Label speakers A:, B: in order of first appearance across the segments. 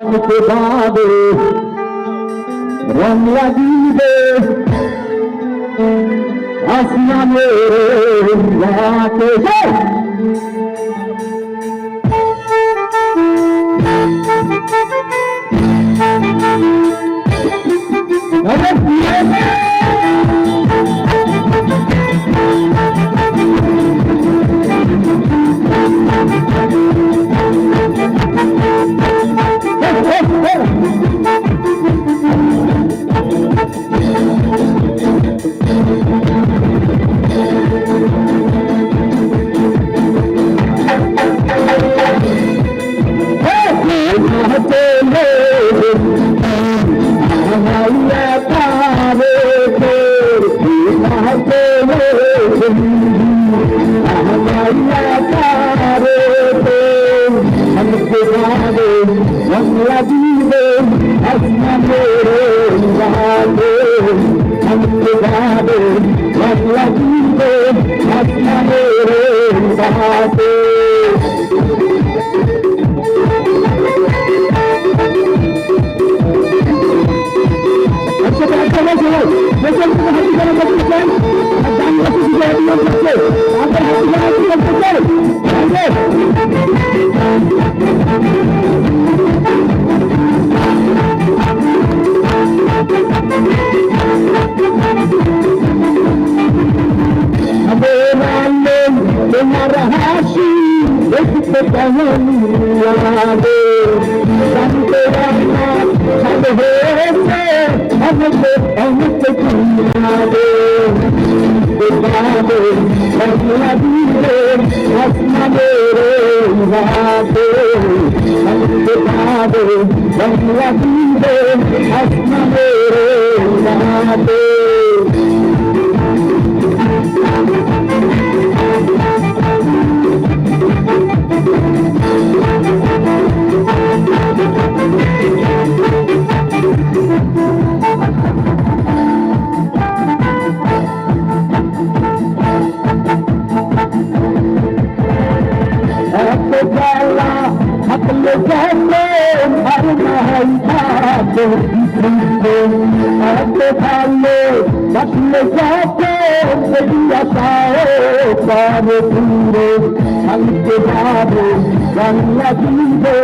A: ভাবে রং লাগিবে। আসমানের রাতে Hey! চন্দ্র যাবে বাংলা দিবে বাংলা রে তোমার হাসি দেখতে কেমন লাগে? জানতে সব হয়েছে আমাকে অনেকে লাগে? বাদে রাতে। ভালো বাসলে যাতে পাও পারে দূরে কালকে যাব বাংলা দিবে,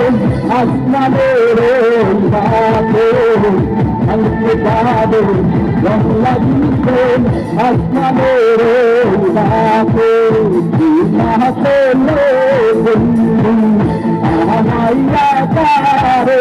A: আসমানের কালকে যাব বাংলা দিবে, আসমানের বাবো মাহলে বন্ধু আমাইয়া কারে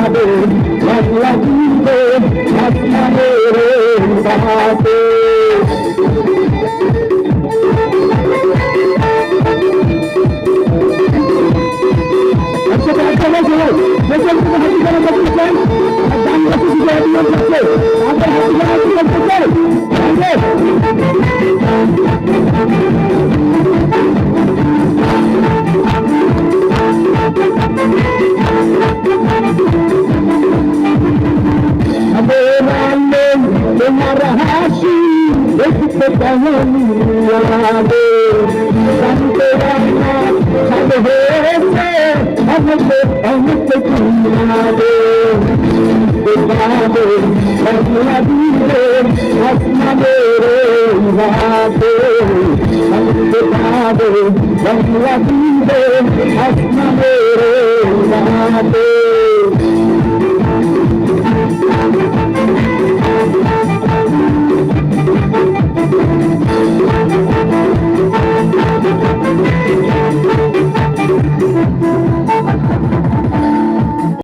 A: যাবে বাংলা দিবে আসমানের বাবু একসাথে একটা বসে দেখতে কেমন লাগে জানতে